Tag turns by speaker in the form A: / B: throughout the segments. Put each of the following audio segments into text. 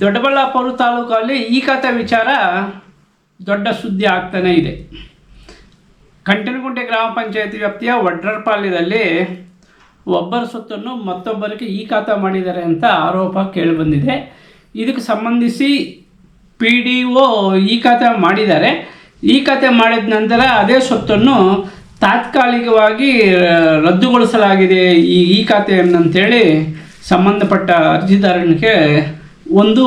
A: ದೊಡ್ಡಬಳ್ಳಾಪುರ ತಾಲೂಕಲ್ಲಿ ಈ ಕಥೆ ವಿಚಾರ ದೊಡ್ಡ ಸುದ್ದಿ ಆಗ್ತಾನೇ ಇದೆ. ಕಂಟನಗುಂಟೆ ಗ್ರಾಮ ಪಂಚಾಯತಿ ವ್ಯಾಪ್ತಿಯ ವಡ್ರಪಾಳ್ಯದಲ್ಲಿ ಒಬ್ಬರ ಸೊತ್ತನ್ನು ಮತ್ತೊಬ್ಬರಿಗೆ ಈ ಖಾತೆ ಮಾಡಿದ್ದಾರೆ ಅಂತ ಆರೋಪ ಕೇಳಿಬಂದಿದೆ. ಇದಕ್ಕೆ ಸಂಬಂಧಿಸಿ ಪಿ ಡಿ ಒ ಈ ಖಾತೆ ಮಾಡಿದ್ದಾರೆ. ಈ ಖಾತೆ ಮಾಡಿದ ನಂತರ ಅದೇ ಸೊತ್ತನ್ನು ತಾತ್ಕಾಲಿಕವಾಗಿ ರದ್ದುಗೊಳಿಸಲಾಗಿದೆ ಈ ಈ ಖಾತೆಯನ್ನಂತೇಳಿ ಸಂಬಂಧಪಟ್ಟ ಅರ್ಜಿದಾರನಿಗೆ ಒಂದು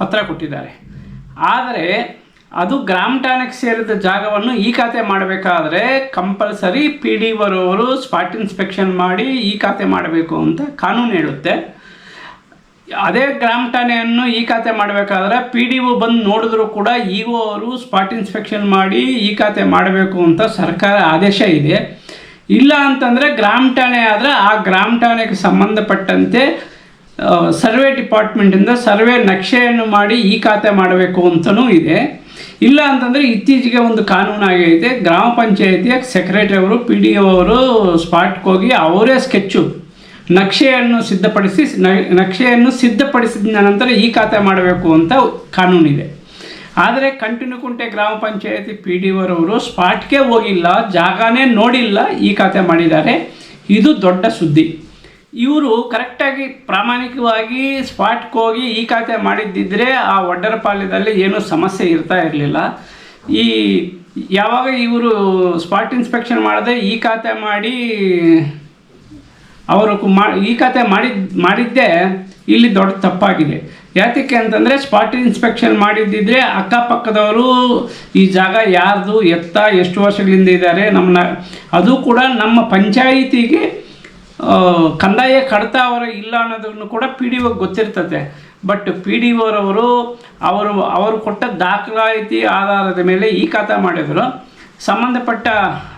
A: ಪತ್ರ ಕೊಟ್ಟಿದ್ದಾರೆ. ಆದರೆ ಅದು ಗ್ರಾಮ್ ಠಾಣೆಗೆ ಸೇರಿದ ಜಾಗವನ್ನು ಈ ಖಾತೆ ಮಾಡಬೇಕಾದ್ರೆ ಕಂಪಲ್ಸರಿ ಪಿ ಡಿ ಬರೋವರು ಸ್ಪಾಟ್ ಇನ್ಸ್ಪೆಕ್ಷನ್ ಮಾಡಿ ಈ ಖಾತೆ ಮಾಡಬೇಕು ಅಂತ ಕಾನೂನು ಹೇಳುತ್ತೆ. ಅದೇ ಗ್ರಾಮ ಠಾಣೆಯನ್ನು ಈ ಖಾತೆ ಮಾಡಬೇಕಾದ್ರೆ ಪಿ ಡಿ ಒ ಬಂದು ನೋಡಿದ್ರು ಕೂಡ ಇ ಒ ಅವರು ಸ್ಪಾಟ್ ಇನ್ಸ್ಪೆಕ್ಷನ್ ಮಾಡಿ ಈ ಖಾತೆ ಮಾಡಬೇಕು ಅಂತ ಸರ್ಕಾರ ಆದೇಶ ಇದೆ. ಇಲ್ಲ ಅಂತಂದರೆ ಗ್ರಾಮ ಠಾಣೆ ಆದರೆ ಆ ಗ್ರಾಮ ಠಾಣೆಗೆ ಸಂಬಂಧಪಟ್ಟಂತೆ ಸರ್ವೆ ಡಿಪಾರ್ಟ್ಮೆಂಟಿಂದ ಸರ್ವೆ ನಕ್ಷೆಯನ್ನು ಮಾಡಿ ಈ ಖಾತೆ ಮಾಡಬೇಕು ಅಂತಲೂ ಇದೆ. ಇಲ್ಲ ಅಂತಂದರೆ ಇತ್ತೀಚೆಗೆ ಒಂದು ಕಾನೂನು ಆಗೈತೆ. ಗ್ರಾಮ ಪಂಚಾಯಿತಿಯ ಸೆಕ್ರೆಟರಿ ಅವರು ಪಿ ಡಿ ಅವರು ಸ್ಪಾಟ್ಗೆ ಹೋಗಿ ಅವರೇ ಸ್ಕೆಚ್ಚು ನಕ್ಷೆಯನ್ನು ಸಿದ್ಧಪಡಿಸಿ ನಕ್ಷೆಯನ್ನು ಸಿದ್ಧಪಡಿಸಿದ ನಂತರ ಈ ಖಾತೆ ಮಾಡಬೇಕು ಅಂತ ಕಾನೂನಿದೆ ಆದರೆ ಕಂಟಿನ್ಯೂಕುಂಟೆ ಗ್ರಾಮ ಪಂಚಾಯತಿ ಪಿ ಡಿ ಅವರವರು ಸ್ಪಾಟ್ಗೆ ಹೋಗಿಲ್ಲ, ಜಾಗನೇ ನೋಡಿಲ್ಲ, ಈ ಖಾತೆ ಮಾಡಿದ್ದಾರೆ. ಇದು ದೊಡ್ಡ ಸುದ್ದಿ. ಇವರು ಕರೆಕ್ಟಾಗಿ ಪ್ರಾಮಾಣಿಕವಾಗಿ ಸ್ಪಾಟ್ಗೆ ಹೋಗಿ ಈ ಖಾತೆ ಮಾಡಿದ್ದಿದ್ರೆ ಆ ಒಡ್ಡರಪಾಳ್ಯದಲ್ಲಿ ಏನೂ ಸಮಸ್ಯೆ ಇರ್ತಾ ಇರಲಿಲ್ಲ. ಈ ಯಾವಾಗ ಇವರು ಸ್ಪಾಟ್ ಇನ್ಸ್ಪೆಕ್ಷನ್ ಮಾಡದೆ ಈ ಖಾತೆ ಮಾಡಿ ಅವರು ಮಾ, ಈ ಖಾತೆ ಮಾಡಿದ್, ಮಾಡಿದ್ದೇ ಇಲ್ಲಿ ದೊಡ್ಡ ತಪ್ಪಾಗಿದೆ. ಯಾತಕ್ಕೆ ಅಂತಂದರೆ ಸ್ಪಾಟ್ ಇನ್ಸ್ಪೆಕ್ಷನ್ ಮಾಡಿದ್ದಿದ್ರೆ ಅಕ್ಕಪಕ್ಕದವರು ಈ ಜಾಗ ಯಾರ್ದು ಎತ್ತ, ಎಷ್ಟು ವರ್ಷಗಳಿಂದ ಇದ್ದಾರೆ ನಮ್ಮನ್ನ ಅದು ಕೂಡ ನಮ್ಮ ಪಂಚಾಯಿತಿಗೆ ಕಂದಾಯ ಕಡಿತ ಅವರ ಇಲ್ಲ ಅನ್ನೋದನ್ನು ಕೂಡ ಪಿ ಡಿ ಒಗೆ ಗೊತ್ತಿರ್ತದೆ. ಬಟ್ ಪಿ ಡಿ ಒರವರು ಅವರು ಅವರು ಕೊಟ್ಟ ದಾಖಲಾತಿ ಆಧಾರದ ಮೇಲೆ ಈ ಖಾತೆ ಮಾಡಿದರು. ಸಂಬಂಧಪಟ್ಟ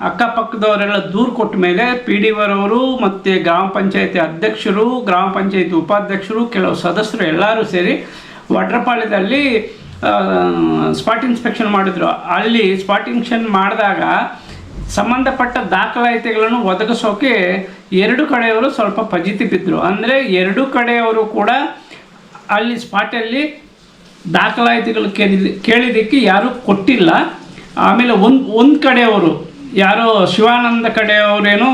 A: ಅಕ್ಕಪಕ್ಕದವರೆಲ್ಲ ದೂರು ಕೊಟ್ಟ ಮೇಲೆ ಪಿ ಡಿ ಒರವರು ಮತ್ತು ಗ್ರಾಮ ಪಂಚಾಯತಿ ಅಧ್ಯಕ್ಷರು, ಗ್ರಾಮ ಪಂಚಾಯತಿ ಉಪಾಧ್ಯಕ್ಷರು, ಕೆಲವು ಸದಸ್ಯರು ಎಲ್ಲರೂ ಸೇರಿ ವಡ್ರಪಾಳ್ಯದಲ್ಲಿ ಸ್ಪಾಟ್ ಇನ್ಸ್ಪೆಕ್ಷನ್ ಮಾಡಿದರು. ಅಲ್ಲಿ ಸ್ಪಾಟ್ ಇನ್ಸ್ಪೆಕ್ಷನ್ ಮಾಡಿದಾಗ ಸಂಬಂಧಪಟ್ಟ ದಾಖಲಾತಿಗಳನ್ನು ಒದಗಿಸೋಕೆ ಎರಡು ಕಡೆಯವರು ಸ್ವಲ್ಪ ಫಜಿತಿ ಬಿದ್ದರು ಅಂದರೆ ಎರಡು ಕಡೆಯವರು ಕೂಡ ಅಲ್ಲಿ ಸ್ಪಾಟಲ್ಲಿ ದಾಖಲಾತಿಗಳು ಕೇಳಿದ, ಕೇಳಿದ್ದಕ್ಕೆ ಯಾರೂ ಕೊಟ್ಟಿಲ್ಲ. ಆಮೇಲೆ ಒಂದು ಒಂದು ಕಡೆಯವರು, ಯಾರೋ ಶಿವಾನಂದ ಕಡೆಯವರೇನೋ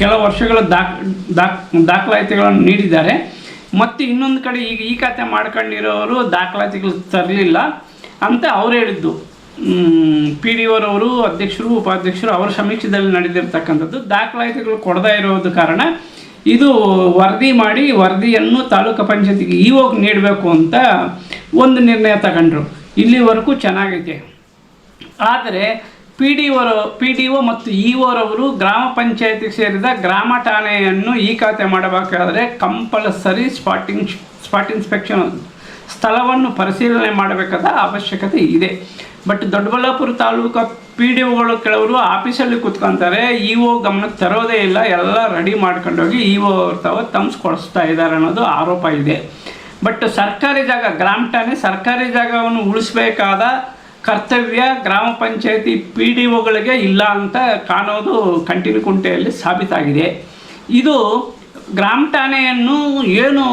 A: ಕೆಲವು ವರ್ಷಗಳ ದಾಖ ದಾಖ, ದಾಖಲಾತಿಗಳನ್ನು ನೀಡಿದ್ದಾರೆ. ಮತ್ತು ಇನ್ನೊಂದು ಕಡೆ ಈಗ ಈ ಖಾತೆ ಮಾಡ್ಕೊಂಡಿರೋರು ದಾಖಲಾತಿಗಳು ತರಲಿಲ್ಲ ಅಂತ ಅವ್ರು ಹೇಳಿದ್ದು. ಪಿ ಡಿ ಓರವರು ಅಧ್ಯಕ್ಷರು, ಉಪಾಧ್ಯಕ್ಷರು ಅವರ ಸಮೀಕ್ಷೆದಲ್ಲಿ ನಡೆದಿರ್ತಕ್ಕಂಥದ್ದು. ದಾಖಲಾತಿಗಳು ಕೊಡದೇ ಇರೋದು ಕಾರಣ ಇದು ವರದಿ ಮಾಡಿ ವರದಿಯನ್ನು ತಾಲೂಕು ಪಂಚಾಯತಿಗೆ ಇವಾಗ ನೀಡಬೇಕು ಅಂತ ಒಂದು ನಿರ್ಣಯ ತಗೊಂಡ್ರು. ಇಲ್ಲಿವರೆಗೂ ಚೆನ್ನಾಗೈತೆ. ಆದರೆ ಪಿ ಡಿ ಒರ ಪಿ ಡಿ ಒ ಮತ್ತು ಇ ಓರವರು ಗ್ರಾಮ ಪಂಚಾಯತಿಗೆ ಸೇರಿದ ಗ್ರಾಮ ಠಾಣೆಯನ್ನು ಈ ಖಾತೆ ಮಾಡಬೇಕಾದರೆ ಕಂಪಲ್ಸರಿ ಸ್ಪಾಟಿಂಗ್ ಸ್ಪಾಟ್ ಇನ್ಸ್ಪೆಕ್ಷನ್ ಸ್ಥಳವನ್ನು ಪರಿಶೀಲನೆ ಮಾಡಬೇಕಾದ ಅವಶ್ಯಕತೆ ಇದೆ. But Doddaballapur taluk P D ಒಗಳು ಕೆಲವರು ಆಫೀಸಲ್ಲಿ ಕೂತ್ಕೊಂತಾರೆ ಇ ಒ ಗಮನಕ್ಕೆ ತರೋದೇ ಇಲ್ಲ, ಎಲ್ಲ ರೆಡಿ ಮಾಡ್ಕೊಂಡೋಗಿ ಇ ಒ ತಾವ ತಮ್ಸ್ ಕೊಡಿಸ್ತಾ ಇದ್ದಾರೆ ಅನ್ನೋದು ಆರೋಪ ಇದೆ. ಬಟ್ ಸರ್ಕಾರಿ ಜಾಗ, ಗ್ರಾಮ ಠಾಣೆ ಸರ್ಕಾರಿ ಜಾಗವನ್ನು ಉಳಿಸಬೇಕಾದ ಕರ್ತವ್ಯ ಗ್ರಾಮ ಪಂಚಾಯತಿ ಪಿ ಡಿ ಒಗಳಿಗೆ ಇಲ್ಲ ಅಂತ ಕಾಣೋದು ಕಂಟಿನ್ಯೂ ಕುಂಟೆಯಲ್ಲಿ ಸಾಬೀತಾಗಿದೆ. ಇದು ಗ್ರಾಮ ಠಾಣೆಯನ್ನು ಏನು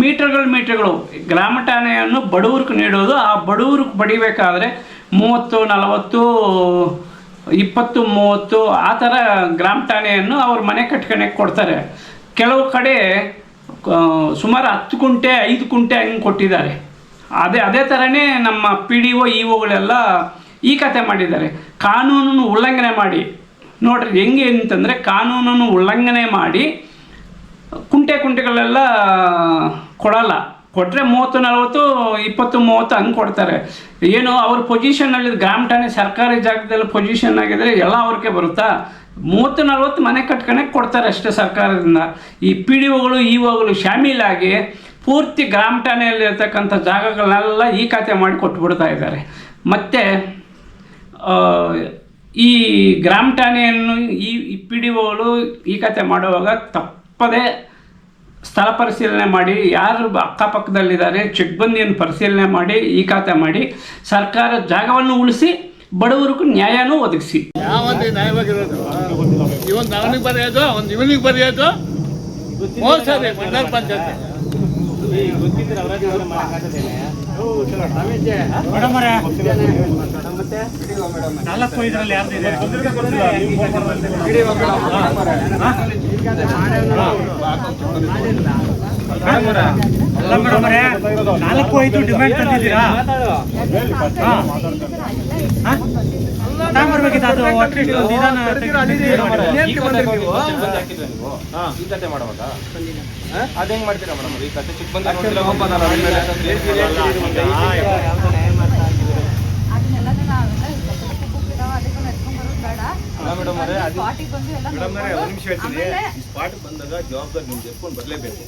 A: ಮೀಟರ್ಗಳು ಮೀಟರ್ಗಳು. ಗ್ರಾಮ ಠಾಣೆಯನ್ನು ಬಡವ್ರಿಗೆ ನೀಡೋದು, ಆ ಬಡವ್ರಿಗೆ ಬಡಿಬೇಕಾದ್ರೆ ಮೂವತ್ತು, ನಲವತ್ತು, ಇಪ್ಪತ್ತು, ಮೂವತ್ತು, ಆ ಥರ ಗ್ರಾಮ ಠಾಣೆಯನ್ನು ಅವ್ರ ಮನೆ ಕಟ್ಕೊಳಕ್ಕೆ ಕೊಡ್ತಾರೆ. ಕೆಲವು ಕಡೆ ಸುಮಾರು ಹತ್ತು ಕುಂಟೆ, ಐದು ಕುಂಟೆ ಹಂಗೆ ಕೊಟ್ಟಿದ್ದಾರೆ. ಅದೇ ಅದೇ ಥರನೇ ನಮ್ಮ ಪಿ ಡಿ ಒ, ಇ ಒಗಳೆಲ್ಲ ಈ ಕತೆ ಮಾಡಿದ್ದಾರೆ. ಕಾನೂನನ್ನು ಉಲ್ಲಂಘನೆ ಮಾಡಿ. ನೋಡ್ರಿ, ಹೆಂಗೆ ಅಂತಂದರೆ ಕಾನೂನನ್ನು ಉಲ್ಲಂಘನೆ ಮಾಡಿ ಕುಂಟೆ ಕುಂಟೆಗಳೆಲ್ಲ ಕೊಡಲ್ಲ. ಕೊಟ್ಟರೆ ಮೂವತ್ತು, ನಲವತ್ತು, ಇಪ್ಪತ್ತು, ಮೂವತ್ತು ಹಂಗೆ ಕೊಡ್ತಾರೆ. ಏನು, ಅವ್ರ ಪೊಸಿಷನಲ್ಲಿ ಗ್ರಾಮ ಠಾಣೆ ಸರ್ಕಾರಿ ಜಾಗದಲ್ಲಿ ಪೊಸಿಷನ್ ಆಗಿದ್ರೆ ಎಲ್ಲ ಅವ್ರಿಗೆ ಬರುತ್ತಾ? ಮೂವತ್ತು, ನಲ್ವತ್ತು ಮನೆ ಕಟ್ಕೊಳಕ್ಕೆ ಕೊಡ್ತಾರೆ ಅಷ್ಟೇ ಸರ್ಕಾರದಿಂದ. ಈ ಪಿ ಡಿ ಒಗಳು, ಇ ಒಗಳು ಶಾಮೀಲಾಗಿ ಪೂರ್ತಿ ಗ್ರಾಮ ಠಾಣೆಯಲ್ಲಿರ್ತಕ್ಕಂಥ ಜಾಗಗಳನ್ನೆಲ್ಲ ಈ ಖಾತೆ ಮಾಡಿ ಕೊಟ್ಬಿಡ್ತಾ ಇದ್ದಾರೆ. ಮತ್ತು ಈ ಗ್ರಾಮ ಠಾಣೆಯನ್ನು ಈ ಪಿ ಡಿ ಒಗಳು ಈ ಖಾತೆ ಮಾಡುವಾಗ ತಪ್ಪದೇ ಸ್ಥಳ ಪರಿಶೀಲನೆ ಮಾಡಿ, ಯಾರು ಅಕ್ಕಪಕ್ಕದಲ್ಲಿದ್ದಾರೆ ಚೆಕ್ಬಂದಿಯನ್ನು ಪರಿಶೀಲನೆ ಮಾಡಿ, ಈ ಖಾತೆ ಮಾಡಿ, ಸರ್ಕಾರ ಜಾಗವನ್ನು ಉಳಿಸಿ, ಬಡವರಿಗೂ ನ್ಯಾಯನೂ ಒದಗಿಸಿ.
B: ಯಾವ ನ್ಯಾಯವಾಗಿರೋದು? ಇವನ್ ಬರೆಯೋದು, ಒಂದು ಇವನಿಗೆ ಬರೆಯೋದು ಮಂಡಲ ಪಂಚಾಯತ್.
C: ನಾಲ್ಕು ಐದು ಡಿಮ್ಯಾಂಡ್ ತಂದಿದ್ದೀರಾ ಅದು ಅಟ್ಲೀಸ್ಟ್ ಒಂದು ನಿಧಾನ
D: ಈ ಕತೆ ಮಾಡುವಾಗ ಅದ್ ಹೆಂಗ್ ಮಾಡ್ತೀರಾ ಮೇಡಮ್ ಈ ಕತೆ ಚಿಕ್ಕ ಬಂದ ಮೇಡಮ್
E: ಸ್ಪಾಟ್ ಬಂದಾಗ ಜವಾಬ್ದಾರಿ ನಿಮ್ಗೆ ಎತ್ಕೊಂಡು ಬರ್ಲೇಬೇಕು.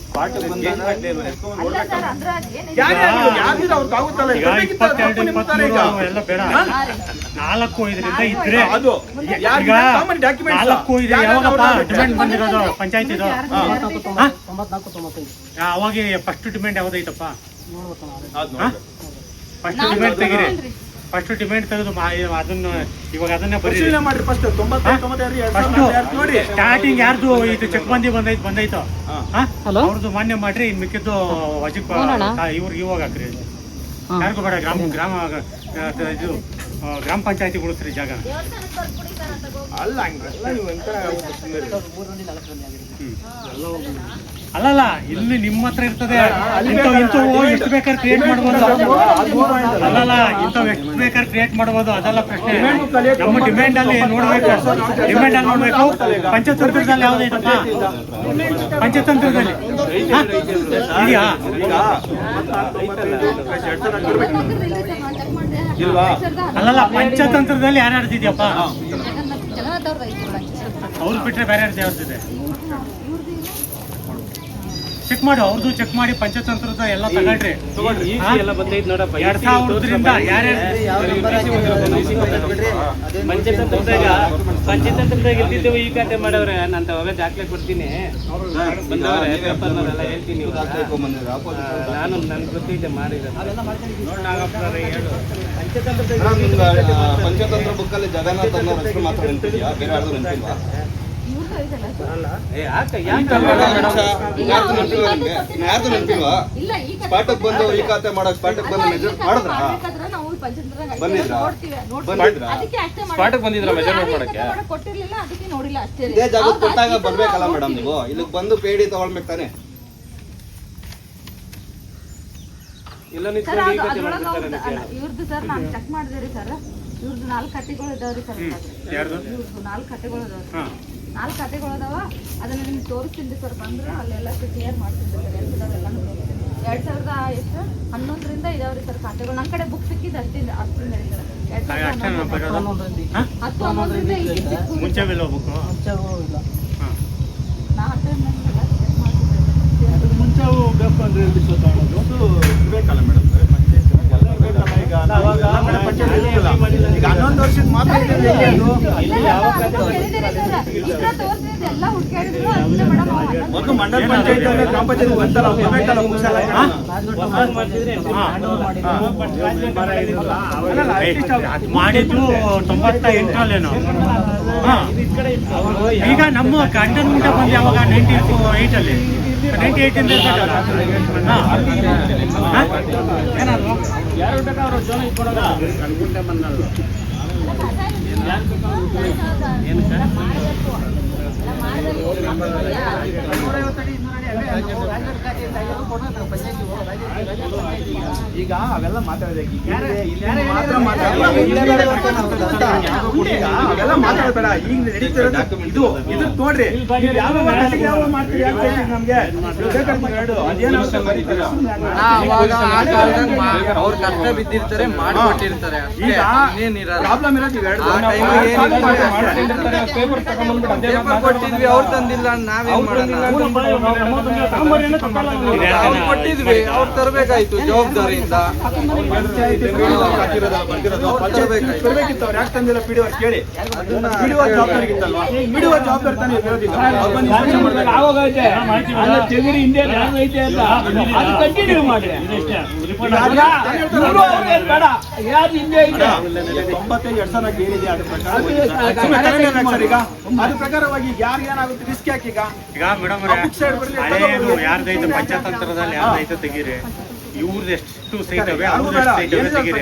C: ನಾಲ್ಕು ಐದರಿಂದ ಇದ್ರೆ
E: ಅದು.
C: ಈಗ ನಾಲ್ಕು ಐದು ಯಾವಾಗಪ್ಪ ಬಂದಿರೋದು ಪಂಚಾಯತಿದು? ಅವಾಗ ಫಸ್ಟ್ ಡಿಮ್ಯಾಂಡ್ ಯಾವ್ದೈತಪ್ಪ? ಫಸ್ಟ್ ಡಿಮ್ಯಾಂಡ್ ತೆಗೀರಿ. ಫಸ್ಟ್ ಡಿಮ್ಯಾಂಡ್ ತೆಗೆದು ಮಾ- ಅದನ್ನ ಇವಾಗ ಅದನ್ನೇ ಬರೀರಿ.
E: ಪರಿಶೀಲನೆ ಮಾಡ್ರಿ ಫಸ್ಟ್ ನೋಡಿ.
C: ಸ್ಟಾರ್ಟಿಂಗ್ ಯಾರ್ದು ಇದು ಚೆಕ್ ಬಂದಿ ಬಂದೈತ್ ಬಂದೈತು?
E: ಹಾ.
C: ಅವ್ರದ್ದು ಮಾನ್ಯ ಮಾಡ್ರಿ ಇನ್ ಮಿಕ್ಕಿದ್ದು ವಜಿಕ್ ಇವ್ರಿಗೆ ಇವಾಗ ಹಾಕ್ರಿ. ಯಾರಿಗೂ ಬೇಡ ಗ್ರಾಮ ಗ್ರಾಮ ಆ, ಇದು ಗ್ರಾಮ ಪಂಚಾಯತಿ ಉಳಿಸ್ರಿ ಜಾಗ.
E: ಅಲ್ಲ ಹಂಗಲ್ಲ ನೀವು
C: ಅಲ್ಲಲ್ಲ ಇಲ್ಲಿ ನಿಮ್ಮ ಹತ್ರ ಇರ್ತದೆ. ಇಂಥವು ಇಂಥವು ಎಷ್ಟು ಬೇಕಾದ್ರೆ ಕ್ರಿಯೇಟ್ ಮಾಡ್ಬೋದು. ಅಲ್ಲಲ್ಲ ಇಂಥವು ಎಷ್ಟು ಬೇಕಾದ್ರೆ ಕ್ರಿಯೇಟ್ ಮಾಡ್ಬೋದು ಅದೆಲ್ಲ ಪ್ರಶ್ನೆ. ನಮ್ಮ ಡಿಮ್ಯಾಂಡ್ ಅಲ್ಲಿ ನೋಡ್ಬೇಕು. ಡಿಮ್ಯಾಂಡ್ ಅಲ್ಲಿ ನೋಡ್ಬೇಕು. ಪಂಚತಂತ್ರದಲ್ಲಿ ಯಾವ್ದೈತಪ್ಪ ಪಂಚತಂತ್ರದಲ್ಲಿ. ಹಾ? ಇದೆಯಾ?
E: ಇಲ್ವಾ?
C: ಅಲ್ಲಲ್ಲ ಪಂಚತಂತ್ರದಲ್ಲಿ ಯಾರ್ಯಾರ್ದಿದ್ಯಪ್ಪ ಅವ್ರು ಬಿಟ್ರೆ ಬೇರೆ ಯಾರ್ದು ಯಾವ್ದಿದೆ ಚೆಕ್ ಮಾಡಿ ಅವ್ರದ್ದು ಚೆಕ್ ಮಾಡಿ ಪಂಚತಂತ್ರದ ಎಲ್ಲ ತಗೊಳ್ರಿ? ಎರಡ್ ಸಾವಿರದಿಂದ ಪಂಚತಂತ್ರ
F: ಪಂಚತಂತ್ರದಾಗ ಪಂಚತಂತ್ರದಾಗ ಇರ್ತಿದ್ದೆವು ಈ ಕತೆ ಮಾಡವ್ರೆ ನಾನು ಅವಾಗ ದಾಖಲೆ ಕೊಡ್ತೀನಿ. ಬಂದವ್ರೆ ಪೇಪರ್ನವರೆಲ್ಲ ಹೇಳ್ತೀನಿ ಇವಾಗ. ಆ, ನಾನು ನನ್ನ ಗೊತ್ತಿದೆ ಮಾಡಿದ ಹೇಳು. ಪಂಚತಂತ್ರದಾಗ
D: ಪಂಚತಂತ್ರ ಬುಕ್ಕಲ್ಲಿ ಜಗನ್ನಾಥ್ ಅನ್ನೋ ಹೆಸರು ಮಾತ್ರ ನೆನಪಿದ್ಯಾ? ಬೇರೆ ಯಾರ್ದು ನೆನಪಿಲ್ವಾ? ಸ್ಪಾಟಕ್ ಬಂದು ಈ ಖಾತೆ ಮಾಡಕ್ ಸ್ಪಾಟಕ್ ಬಂದು ಮೆಜರ್ ಮಾಡಿದ್ರಾ ಬಂದಿದ್ರಾ?
F: ಸ್ಪಾಟಕ್ ಬಂದಿದ್ರಾ? ಮಾಡಕ್ಕೆ?
D: ಇದೇ ಜಾಗಕ್ಕೆ ಕೊಟ್ಟಾಗ ಬರ್ಬೇಕಲ್ಲ ಮೇಡಮ್ ನೀವು? ಇಲ್ಲಿಗೆ ಬಂದು ಪೇಡಿ ತಗೊಳ್ಬೇಕು ತಾನೆ?
F: ಇಲ್ಲ
G: ಇವ್ರದ್ದು ಸರ್ ನಾನು ಚೆಕ್ ಮಾಡಿದೆ ಸರ್. ಇವ್ರದ್ದು ನಾಲ್ಕು ಕತೆಗಳು ಇದಾವ್ರಿ ಸರ್? ಇವ್ರದ್ದು ನಾಲ್ಕು ಕತೆಗಳು ಇದಾವ್ರಿ ನಾಲ್ಕು ಕತೆಗಳು ಅದಾವ. ಅದನ್ನ ನಿಮ್ಗೆ ತೋರಿಸ್ತೀನಿ ಸರ್. ಬಂದ್ರೆ ಅಲ್ಲೆಲ್ಲ ಕ್ಲಿಯರ್ ಮಾಡ್ತೀನಿ ಸರ್. ಎಲ್ಲಾನು ತೋರಿಸ್ತೀನಿ. ಎರಡ್ ಸಾವಿರದ ಎಷ್ಟು? ಹನ್ನೊಂದರಿಂದ ಇದಾವ್ರಿ ಸರ್ ಖಾತೆಗಳು ನನ್ನ ಕಡೆ ಬುಕ್ ಸಿಕ್ಕಿದ್ದು ಅಷ್ಟಿಂದ ಅಷ್ಟಿಂದ ಸರ್. ಎರಡ್ ಸಾವಿರದ? ಹತ್ತು ಹನ್ನೊಂದರಿಂದ
C: ಮುಂಚೆ ಬಿಲ್ ಹೋಗ್ಬೇಕು ಹಾ.
G: ನಾ ಹತ್ತು ಹನ್ನೊಂದರಿಂದ check
E: ಮುಂಚೆ ಅವು ಬೇಕು ಅಂದ್ರೆ ಎಲ್ಲಿ ತಗೊಳ್ಳೋದು ಒಂದು ಇರ್ಬೇಕಲ್ಲ ಮೇಡಮ್ ಈಗ ಹನ್ನೊಂದು ವರ್ಷದ ಮಾತ್ರ ಒಂದು ಮಂಡಲ ಪಂಚಾಯತ್ ಅಂದ್ರೆ ಗ್ರಾಮ ಪಂಚಾಯತ್ ಬರ್ಬೇಕಲ್ಲ ಮುಗಿಸಲ್ಲ
C: ಅದ್ ಮಾಡಿದ್ದು ತೊಂಬತ್ತ ಎಂಟರಲ್ಲೇನು ಹಾ. ಈಗ ನಮ್ಮ ಗಂಡನ ಮುಂದೆ ಬಂದು ಯಾವಾಗ ನೈಂಟಿ ಏಟ್ ಅಲ್ಲಿ ನೈಂಟಿ ಏಯ್ಟ್ ಇಂದ ಬೇಕಾದ್ರೂ ಹಾ. ಹಾ? ಏನಾದ್ರು
E: ಬಂದಲ್ಲ ಅವೆಲ್ಲ ಮಾತಾಡಬೇಕು ಏನು ಮಾತಾಡಲ್ಲ. ಈಗ ಅವೆಲ್ಲ ಮಾತಾಡಬೇಡ. ಈಗ ನಡೀತಿರೋದು ಇದು ಇದು ನೋಡ್ರಿ. ಯಾವ ಮಾಡ್ತೀರಿ ನಮ್ಗೆ ಬರೀತೀರಾ?
F: ಕಷ್ಟ ಬಿದ್ದಿರ್ತಾರೆ
E: ಮಾಡಿಬಿಟ್ಟಿರ್ತಾರೆ ಈಗ ಪ್ರಾಬ್ಲಮ್ ಇರೋದು.
F: ಪೇಪರ್ ಕೊಟ್ಟಿದ್ವಿ ಅವ್ರು ತಂದಿಲ್ಲ ನಾವೇನ್ ಮಾಡೋಣ ಕೊಟ್ಟಿದ್ವಿ ಅವ್ರು ತರಬೇಕಾಯ್ತು
E: ಜವಾಬ್ದಾರಿಯಿಂದ ಅವ್ರು ಅವ್ರು ತೊಂಬತ್ತೈದು ಎರಡ್ ಸಾವಿರ ಏನಿದೆ ಅದ್ರ ಪ್ರಕಾರ ಅದ್ರ ಪ್ರಕಾರವಾಗಿ ಯಾರಿಗೆ ಏನಾಗುತ್ತೆ ರಿಸ್ಕ್ ಯಾಕೆ ಈಗ
B: ಈಗ ಮೇಡಮ್ ಹಳೇದು. ಯಾರ್ದೈತೆ ಪಂಚತಂತ್ರದಲ್ಲಿ ಯಾರ್ದೈತೆ ತೆಗೀರಿ? ಇವ್ರದ್ದು ಎಷ್ಟು ಸೈಟ್ ಅವೆ ಅವ್ರದ್ದು
E: ಬೇಡ,
B: ಸೈಟ್ ಅವೆ ತೆಗೀರಿ?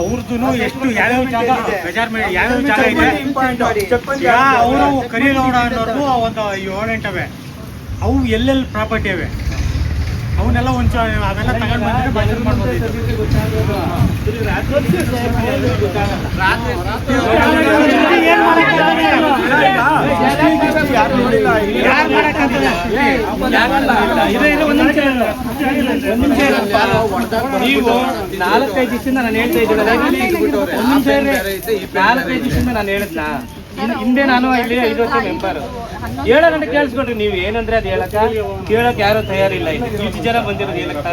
B: ಅವ್ರದ್ದು ಎಷ್ಟು ಯಾವ್ಯಾವ ಜಾಗ ಮೆಜರ್ಮೆಂಟ್ ಯಾವ್ಯಾವ ಜಾಗ ಇದೆ? ಅವರು ಕರಿಗೌಡ ಅನ್ನೋರ್ದು ಒಂದು ಏಳೆಂಟವೆ ಅವು. ಎಲ್ಲೆಲ್ಲಿ ಪ್ರಾಪರ್ಟಿ ಅವೆ? ಅವನ್ನೆಲ್ಲ ಒಂಚ ಅವೆಲ್ಲ ತಗೊಂಡ್ ಬಂದ್ರೆ ಬಜೆಟ್ ಮಾಡ್ಬೋದು?
F: ನೀವು ನಾಲ್ಕೈದು ದಿವಸದಿಂದ ನಾನು ಹೇಳ್ತಾ ಇದ್ದೀನಿ. ನಾಲ್ಕೈದು ದಿವಸದಿಂದ ನಾನು ಹೇಳಿದ್ನಾ ಹಿಂದೆ ನಾನು ಇಲ್ಲಿ ಐದು ವರ್ಷ ಮೆಂಬರ್ ಗಂಟೆ ಕೇಳಿಸ್ಕೊಡ್ರಿ ನೀವು ಏನಂದ್ರೆ ಅದು ಹೇಳಕ್ಕ? ಕೇಳಕ್ ಯಾರು ತಯಾರಿಲ್ಲ ಇಲ್ಲಿ. ಇಷ್ಟು ಜನ ಬಂದಿರೋದು ಹೇಳಕ್ಕ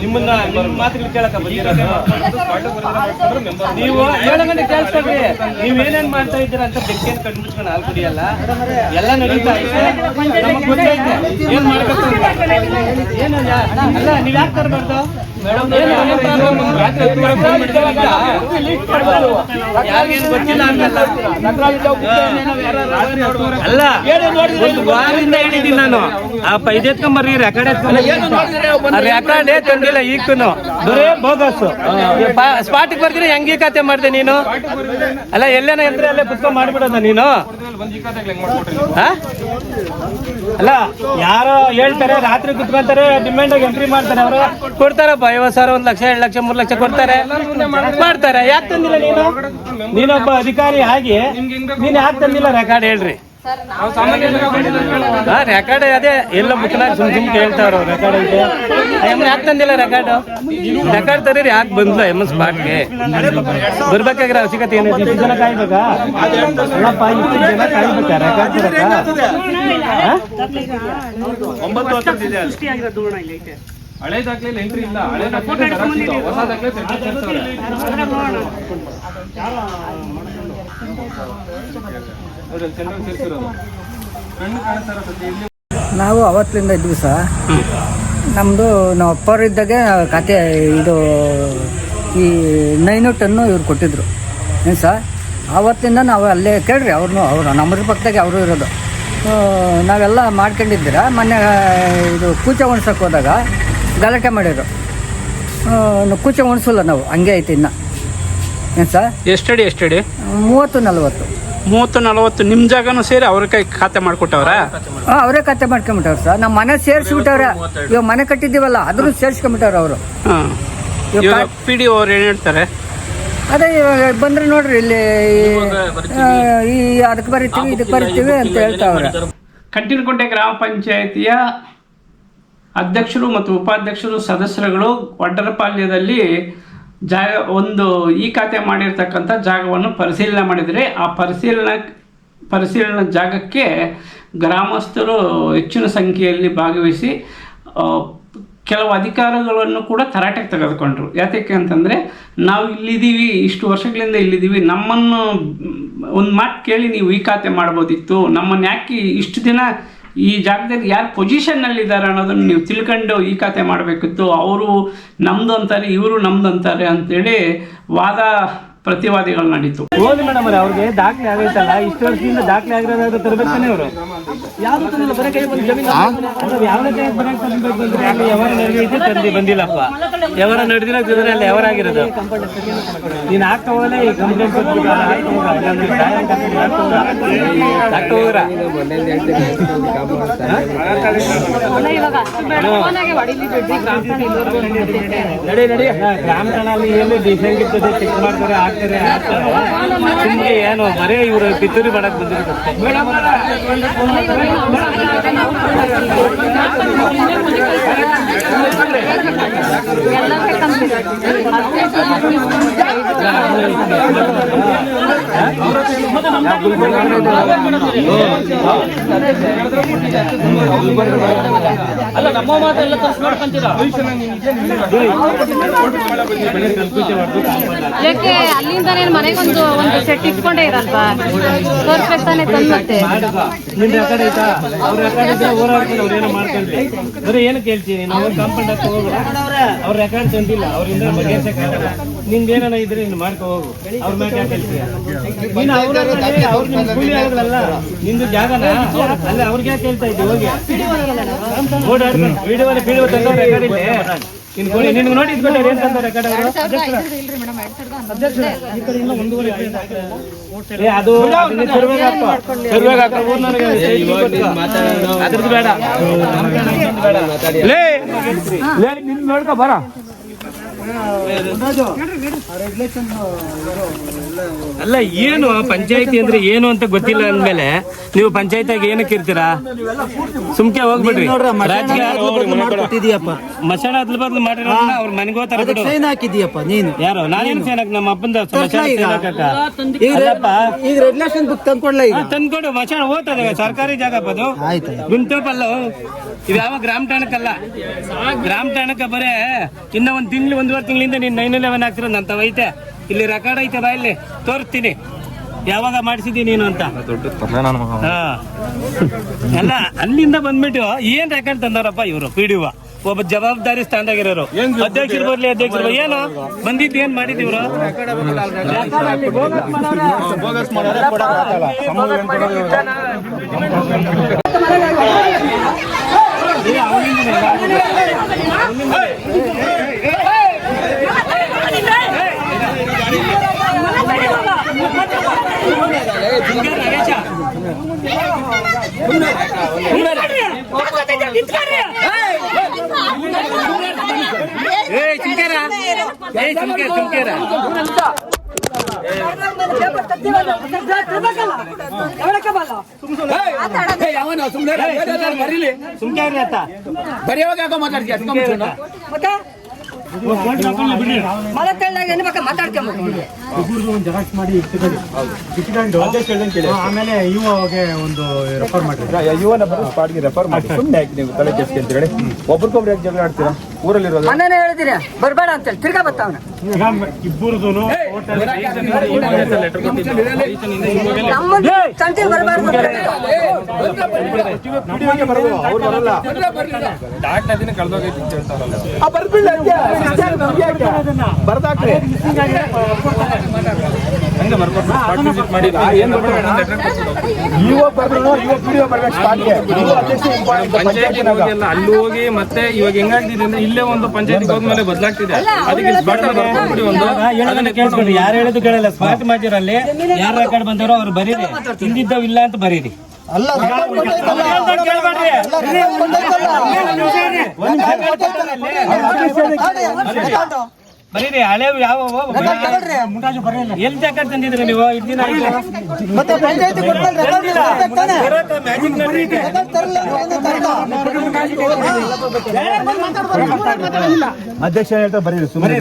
F: ನಿಮ್ಮನ್ನ ನಿಮ್ಮ ಮಾತುಗಳು ಕೇಳಕ್ಕ ಬಂದಿರೋದು. ನೀವು ಏಳು ಗಂಟೆ ಕೇಳಿಸ್ಕೊಡ್ರಿ. ನೀವ್ ಏನೇನ್ ಮಾಡ್ತಾ ಇದ್ದೀರಾ ಅಂತ ಬೆಕ್ಕೇನ್ ಕಣ್ಣು ಹಾಲ್ ಕುಡಿಯಲ್ಲ? ಎಲ್ಲ ನಡೀತಾ ಇದೆ. ನಮಗ್ ಗೊತ್ತೈತೆ. ಏನ್ ಮಾಡ್ಬೇಕು ಏನಲ್ಲ ಏನು ಅಲ್ಲ ನೀವ್ ಯಾಕೆ ತರಬಾರ್ದು? ಅಲ್ಲ ಒಂದು ವಾರದಿಂದ ಹೇಳಿದ್ದೀನಿ ನಾನು. ಆ ಪೈದ್ ಎತ್ಕೊಂಬರ್ರಿ ರೆಕಾರ್ಡ್ ಎತ್ಕೊಂಡ್ ರೆಕಾರ್ಡ್ ತಂದಿಲ್ಲ ಈಗೂನು ಬರೇ ಬೋಗಸ್. ಸ್ಪಾಟಿಗೆ ಬರ್ತೀನಿ ಹೆಂಗೆ ಕತೆ ಮಾಡಿದೆ ನೀನು? ಅಲ್ಲ ಎಲ್ಲೇನ ಎಂದ್ರೆ ಅಲ್ಲೇ ಕುತ್ಕೊಂಡ್ ಮಾಡ್ಬಿಡೋದ ನೀನು? ಅಲ್ಲ ಯಾರೋ ಹೇಳ್ತಾರೆ ರಾತ್ರಿ ಕುತ್ಕೊಂತಾರೆ ಡಿಮ್ಯಾಂಡ್ ಎಂಟ್ರಿ ಮಾಡ್ತಾರೆ ಅವರು. ಕೊಡ್ತಾರಪ್ಪ ಐವತ್ತು ಸಾವಿರ, ಒಂದ್ ಲಕ್ಷ, ಎರಡು ಲಕ್ಷ, ಮೂರು ಲಕ್ಷ ಕೊಡ್ತಾರೆ. ಮಾಡ್ತಾರೆ. ಯಾಕೆ ತಂದಿಲ್ಲ ನೀನು? ನೀನೊಬ್ಬ ಅಧಿಕಾರಿ ಆಗಿ ನೀನ್ ಯಾಕೆ ತಂದಿಲ್ಲ ರೆಕಾರ್ಡ್ ಹೇಳ್ರಿ. ರೆಕಾರ್ಡ್ ಅದೇ, ಎಲ್ಲ ಮುಖ್ಯನಾಗಿ ಸುಮ್ ಸುಮ್ ಕೇಳ್ತಾವ್ರು ರೆಕಾರ್ಡ್ ಐತೆ ಎಮ್ಮನ್ ಯಾಕೆ ತಂದಿಲ್ಲ ರೆಕಾರ್ಡ್ ರೆಕಾರ್ಡ್ ತರೀರಿ ಯಾಕೆ ಬಂದ್ಲು ಎಸ್ ಸ್ಪಾಟ್ಗೆ ಬರ್ಬೇಕಾಗಿರೋ ಅವಶ್ಯಕತೆ ಏನು? ಇಷ್ಟು ಜನ ಕಾಯ್ಬೇಕಾ?
A: ಹಳೆ ದಾಖಲೆ ಎಂಟ್ರಿ ಇಲ್ಲ. ಹಳೆ ದಾಖಲೆ ಹೊಸ ದಾಖಲೆ
H: ನಾವು ಅವತ್ತಿಂದ ಇದ್ವಿ ಸರ್ ನಮ್ಮದು ನಾವು ಇದ್ದಾಗೆ ಖಾತೆ ಇದು ಈ ನೈನು ಟನ್ನು ಇವ್ರು ಕೊಟ್ಟಿದ್ರು. ಏನು ಸರ್? ಆವತ್ತಿಂದ ನಾವು ಅಲ್ಲೇ ಕೇಳ್ರಿ ಅವ್ರನ್ನೂ ಅವರು ನಮ್ಮ ಪಕ್ಕದಾಗೆ ಅವರು ಇರೋದು. ನಾವೆಲ್ಲ ಮಾಡ್ಕೊಂಡಿದ್ದೀರ? ಮೊನ್ನೆ ಇದು ಕೂಚ ಉಣ್ಸಕ್ಕೆ ಹೋದಾಗ ಗಲಾಟೆ ಮಾಡಿದ್ರು. ಕೂಚ ಉಣಿಸಲ್ಲ ನಾವು ಹಂಗೆ ಐತೆ ಇನ್ನ. ಏನು ಸರ್?
A: ಎಷ್ಟಡಿ ಎಷ್ಟಡಿ?
H: ಮೂವತ್ತು ನಲವತ್ತು.
A: ಮೂವತ್ತು ನಲವತ್ತು ನಿಮ್ಮ ಜಾಗನೂ ಸೇರಿ ಅವ್ರ ಕೈ ಖಾತೆ ಮಾಡ್ಕೊಟ್ಟವ್ರ?
H: ಹಾಂ ಅವರೇ ಖಾತೆ ಮಾಡ್ಕೊಂಬಿಟ್ಟವ್ರ ಸರ್. ನಮ್ಮ ಮನೆ ಸೇರಿಸ್ಬಿಟ್ಟವ್ರೆ. ಇವಾಗ ಮನೆ ಕಟ್ಟಿದ್ದೀವಲ್ಲ ಅದ್ರೂ ಸೇರಿಸ್ಕೊಂಬಿಟ್ಟವ್ರ ಅವರು.
A: ಪಿ ಡಿ ಅವ್ರು ಏನು ಹೇಳ್ತಾರೆ?
H: ಅದೇ ಇವಾಗ ಬಂದ್ರೆ ನೋಡ್ರಿ ಇಲ್ಲಿ ಈ ಅದಕ್ಕೆ ಬರಿತೀವಿ ಇದಕ್ಕೆ ಬರಿತೀವಿ ಅಂತ ಹೇಳ್ತಾವ್ರೆ.
A: ಕಂಟಿನಕೋಟೆ ಗ್ರಾಮ ಪಂಚಾಯಿತಿಯ ಅಧ್ಯಕ್ಷರು ಮತ್ತು ಉಪಾಧ್ಯಕ್ಷರು ಸದಸ್ಯರುಗಳು ವಡ್ಡರಪಾಳ್ಯದಲ್ಲಿ ಜಾಗ ಒಂದು ಈ ಖಾತೆ ಮಾಡಿರ್ತಕ್ಕಂಥ ಜಾಗವನ್ನು ಪರಿಶೀಲನೆ ಮಾಡಿದರೆ ಆ ಪರಿಶೀಲನಾ ಪರಿಶೀಲನಾ ಜಾಗಕ್ಕೆ ಗ್ರಾಮಸ್ಥರು ಹೆಚ್ಚಿನ ಸಂಖ್ಯೆಯಲ್ಲಿ ಭಾಗವಹಿಸಿ ಕೆಲವು ಅಧಿಕಾರಗಳನ್ನು ಕೂಡ ತರಾಟೆಗೆ ತೆಗೆದುಕೊಂಡರು. ಯಾತಕ್ಕೆ ಅಂತಂದರೆ ನಾವು ಇಲ್ಲಿದ್ದೀವಿ, ಇಷ್ಟು ವರ್ಷಗಳಿಂದ ಇಲ್ಲಿದ್ದೀವಿ, ನಮ್ಮನ್ನು ಒಂದು ಮಾತು ಕೇಳಿ ನೀವು ಈ ಖಾತೆ ಮಾಡ್ಬೋದಿತ್ತು, ನಮ್ಮನ್ನು ಯಾಕೆ ಇಷ್ಟು ದಿನ ಈ ಜಾಗದಲ್ಲಿ ಯಾರು ಪೊಸಿಷನ್ನಲ್ಲಿದ್ದಾರೆ ಅನ್ನೋದನ್ನು ನೀವು ತಿಳ್ಕೊಂಡು ಈ ಕತೆ ಮಾಡಬೇಕಿತ್ತು. ಅವರು ನಮ್ದು ಅಂತಾರೆ, ಇವರು ನಮ್ದು ಅಂತಾರೆ ಅಂತೇಳಿ ವಾದ ಪ್ರತಿವಾದಿಗಳು ನಡೀತು
F: ಹೋಗಿ ಮೇಡಮ್ ಅವ್ರಿಗೆ ದಾಖಲೆ ಆಗೈತಲ್ಲ ಇಷ್ಟು ವರ್ಷದಿಂದ ದಾಖಲೆ ಆಗಿರೋದಾದ್ರೆ ತರಬೇಕಾನೆ ಅವರು ಯಾವ್ದು ತಂದಿಲ್ಲ ಬರೀ ಕೈ ಬಂದು ಜಮೀನು ಅವ್ರು ಯಾವ ಕೈ ಬರೀ ತಂದ್ಬೇಕು ಬಂದ್ರೆ ಅಲ್ಲಿ ಯಾವಾಗ ನಡೆದೈತೆ ತಂದು ಬಂದಿಲ್ಲಪ್ಪ ಯಾವಾಗ ನಡೆದಿರೋದ್ರೆ ಅಲ್ಲಿ ಯಾವಾಗ ಆಗಿರೋದು ನೀನು ಹಾಕ ಹೋಗಲೇ ಈ ಕಂಪ್ಲೇಂಟ್. ನಡಿ ನಡಿ ಗ್ರಾಮ ಠಾಣಲ್ಲಿ ಏನು ಡಿಸೈನ್ ಇರ್ತದೆ ಚೆಕ್ ಮಾಡ್ತಾರೆ ಸುಮ್ಮನೆ ಏನು ಬರೇ ಇವರು ಪಿತೂರಿ ಮಾಡಕ್ ಬಂದಿರುತ್ತೆ ಅಲ್ಲ ನಮ್ಮ ಮಾತೆಲ್ಲ ತರ್ಸಿ ನೋಡ್ಕೊಂತೀರಾ
G: ಯಾಕೆ ಅಲ್ಲಿಂದ ಮನೆಗೊಂದು ಒಂದು ಸೆಟ್ ಇಟ್ಕೊಂಡೇ ಇರಲ್ವಾ? ತೋರ್ಸ್ಬೇಕು ತಾನೇ ತಂದತ್ತೆ
F: ನಿನ್ ಅವ್ರ ಕಡೆ ಇದ್ರೆ ಅವ್ರು ಏನೋ ಮಾಡ್ಕೊಂಡ್ರಿ. ಬರೀ ಏನು ಕೇಳ್ತೀನಿ ನಾವು ಅವ್ರ ರೆಕಾರ್ಡ್ ತಂದಿಲ್ಲ. ಅವ್ರಿಂದ ಬಗೆಹರಿಸಕ್ಕಾಗಲ್ಲ ಇದ್ರೆ ನೀನು ಹೋಗು. ಅವ್ರ ನೀನು ಅವ್ರ ಆಗೋದಲ್ಲ. ನಿಂದು ಜಾಗನ? ಅಲ್ಲ, ಅವ್ರಿಗೆ ಕೇಳ್ತಾ ಹೋಗಿ. ಓಡಾಡ್ಕೊಂಡು ವಿಡಿಯೋ ರೆಕಾರ್ಡ್ ನಿನ್ಗೆ ಬಿಟ್ಟರೆ ಏನು ತಂದ ರೆಕಾರ್ಡ್ ಅವರು? ಅದು ಅದ್ರದ್ದು ಬೇಡ. ಲೇ ಲೇ ನಿನ್ ನೋಡ್ಕೊ ಬರ. ಅಲ್ಲ ಏನು ಪಂಚಾಯತಿ ಅಂದ್ರೆ ಏನು ಅಂತ ಗೊತ್ತಿಲ್ಲ ಅಂದ್ಮೇಲೆ ನೀವು ಪಂಚಾಯತಿಯಾಗ ಏನಕ್ಕೆ ಇರ್ತೀರಾ? ಸುಮ್ಕೆ ಹೋಗ್ಬಿಡ್ರಿ. ರಾಜಕೀಯ ಮಸಾಣ ಅದ್ಲ ಬದ್ಲು ಮಾಡಿರೋ ಅವ್ರ ಮನೆಗೆ ಹೋಗ್ತಾರೆ ಬಿಡು.
H: ಸೈನ್ ಹಾಕಿದೀಯಪ್ಪ ನೀನು.
F: ಯಾರು? ನಾನೇನು ಸೇನಕ್ ನಮ್ಮ ಅಪ್ಪಂದ ಮಸಾಣ
H: ಈಗ. ರೆಗ್ಯುಲೇಷನ್ ಬುಕ್ ತಂದ್ಕೊಡ್ಲ ಈಗ?
F: ತಂದ್ಕೊಡು. ಮಸಾಣ ಹೋಗ್ತದೆ ಸರ್ಕಾರಿ ಜಾಗ ಅದು.
H: ಗುಂಟೋಪಲ್ಲು
F: ಗುಂಟೋಪಲ್ಲ. ಇದು ಯಾವ ಗ್ರಾಮ ಠಾಣಕ್ಕಲ್ಲ ಗ್ರಾಮ ಠಾಣಕ್ಕೆ ಬರೇ ಇನ್ನ ಒಂದ್ ತಿಂಗಳು ಒಂದೂವರೆ ತಿಂಗಳಿಂದ ನೀನು ನೈನ್ ಲೆವೆನ್ ಆಗ್ತಿರೋದು ಅಂತ ಐತೆ. ಇಲ್ಲಿ ರೆಕಾರ್ಡ್ ಐತೆ ಬಾ ಇಲ್ಲಿ ತೋರಿಸ್ತೀನಿ ಯಾವಾಗ ಮಾಡಿಸಿದ್ದೀನಿ ನೀನು ಅಂತ. ಹಾ. ಅಲ್ಲ ಅಲ್ಲಿಂದ ಬಂದ್ಬಿಟ್ಟು ಏನ್ ರೆಕಾರ್ಡ್ ತಂದಾರಪ್ಪ ಇವರು ಪಿ ಡಿ ಒಬ್ಬ ಜವಾಬ್ದಾರಿ ಸ್ಥಾನದಾಗಿರೋರು. ಅಧ್ಯಕ್ಷರು ಬರ್ಲಿ ಅಧ್ಯಕ್ಷರು. ಏನು? ಬಂದಿದ್ದು ಏನ್ ಯಾವನ ಸುಮ್ನೆ ಬರೀಲಿ ಸುಮ್ಕೆ ಬರೆಯೋವಾಗ ಯಾಕೋ ಮಾತಾಡ್ತೀಯ ಮತ್ತೆ ಸುಮ್ಕೇರ ಸುಮ್ಕೇರ ಆತ
B: ಆಮೇಲೆ ಇವಾಗೆ ಒಂದು ರೆಫರ್ ಮಾಡಿ
E: ರೆಫರ್ ಮಾಡಿ. ಸುಮ್ಮನೆ ನೀವು ತಲೆ ಕೆಸ್ಕೊಂತೀರಿ ಒಬ್ರಿಗೊಬ್ರು ಯಾಕೆ ಜಗಳ ಆಡ್ತೀರಾ? ಊರಲ್ಲಿರೋದು?
H: ಮನೇನೆ ಹೇಳಿದಿರ ಅಂತ ಅಂತೇಳಿ ತಿರ್ಗಾ ಬರ್ತಾವನ
B: ಇಬ್ಬರದು
H: ನಮ್ಮ ಸಂತೆ ಬರಬಾರ್ದು
E: ಅಂತ ಹೇಳ್ತಾರಲ್ಲ. ಆ, ಏನ್ ಬರ್ತಾರೆ? ಇವಾಗ ಬರ್ದ್ರು ಇವಾಗ ಪಿಡಿಒ ಬರ್ಬೇಕು ಸ್ಪಾಟ್ಗೆ ಇವಾಗ ಅಧ್ಯಕ್ಷ ಇಂಪಾರ್ಟೆಂಟ್ ಪಂಚಾಯತಿನಾಗ
I: ಅಲ್ಲಿ ಹೋಗಿ ಮತ್ತೆ ಇವಾಗ ಹೆಂಗಾಗ್ತಿದೆ ಅಂದ್ರೆ ಇಲ್ಲೇ ಒಂದು ಪಂಚಾಯತ್ ಹೋದ್ಮೇಲೆ ಬದಲಾಗ್ತಿದೆ. ಅದಕ್ಕೆ ಸ್ಪಾಟ್ ಬರ್ಕೊಂಡ್ಬಿಡಿ ಒಂದು
F: ಹೇಳೋದನ್ನ ಕೇಳಿಸ್ಬಿಡಿ. ಯಾರು ಹೇಳೋದು ಕೇಳಲ್ಲ. ಸ್ಮಾರ್ಟ್ ಮಾಡಿರಲ್ಲಿ ಯಾರ ರೆಕಾರ್ಡ್ ಬಂದಿರೋ ಅವ್ರು ಬರೀರಿ. ಹಿಂದಿದ್ದವ್ ಇಲ್ಲ ಅಂತ ಬರೀರಿ. ಬರೀರಿ ಹಳೆ ಯಾವ ಎಲ್ಲಿ ರೆಕಾರ್ಡ್ ತಂದಿದ್ರಿ ನೀವು.
E: ಅಧ್ಯಕ್ಷ ಹೇಳ್ತಾರೆ ಬರೀರಿ ಸುಮ್ಮನೆ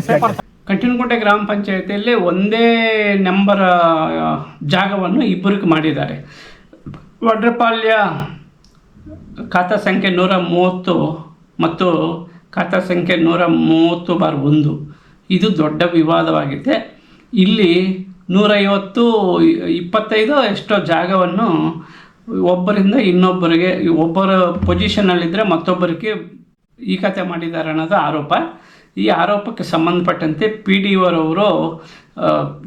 A: ಕಂಟಿನಕೋಟೆ ಗ್ರಾಮ ಪಂಚಾಯತಿಯಲ್ಲಿ ಒಂದೇ ನಂಬರ್ ಜಾಗವನ್ನು ಇಬ್ಬರಿಗೆ ಮಾಡಿದ್ದಾರೆ. ವಡ್ರಪಾಳ್ಯ ಖಾತಾ ಸಂಖ್ಯೆ ನೂರ ಮೂವತ್ತು ಮತ್ತು ಖಾತಾ ಸಂಖ್ಯೆ ನೂರ ಮೂವತ್ತು ಬಾರ್ ಒಂದು. ಇದು ದೊಡ್ಡ ವಿವಾದವಾಗಿದೆ ಇಲ್ಲಿ ನೂರೈವತ್ತು ಇಪ್ಪತ್ತೈದು ಎಷ್ಟೋ ಜಾಗವನ್ನು ಒಬ್ಬರಿಂದ ಇನ್ನೊಬ್ಬರಿಗೆ, ಒಬ್ಬರ ಪೊಸಿಷನಲ್ಲಿದ್ದರೆ ಮತ್ತೊಬ್ಬರಿಗೆ ಈ ಕತೆ ಮಾಡಿದ್ದಾರೆ ಅನ್ನೋದು ಆರೋಪ. ಈ ಆರೋಪಕ್ಕೆ ಸಂಬಂಧಪಟ್ಟಂತೆ ಪಿ ಡಿ ಒರವರು